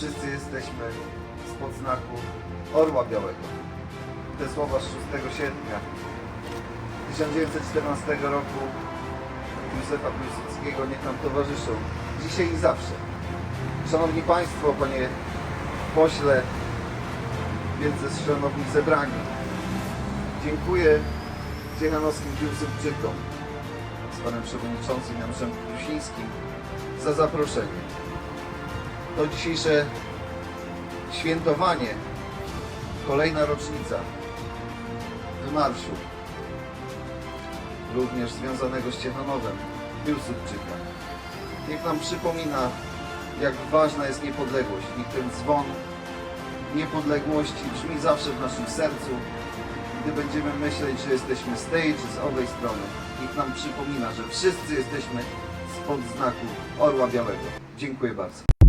Wszyscy jesteśmy spod znaku Orła Białego. Te słowa z 6 sierpnia 1914 roku Józefa Piłsudskiego niech nam towarzyszą dzisiaj i zawsze. Szanowni Państwo, Panie Pośle, wielce szanowni zebrani, dziękuję ciechanowskim Piłsudczykom z Panem Przewodniczącym Januszem Krusińskim za zaproszenie. To dzisiejsze świętowanie, kolejna rocznica wymarszu, również związanego z Ciechanowem, Piłsudczyka. Niech nam przypomina, jak ważna jest niepodległość. Niech ten dzwon niepodległości brzmi zawsze w naszym sercu, gdy będziemy myśleć, że jesteśmy z tej czy z owej strony. Niech nam przypomina, że wszyscy jesteśmy spod znaku Orła Białego. Dziękuję bardzo.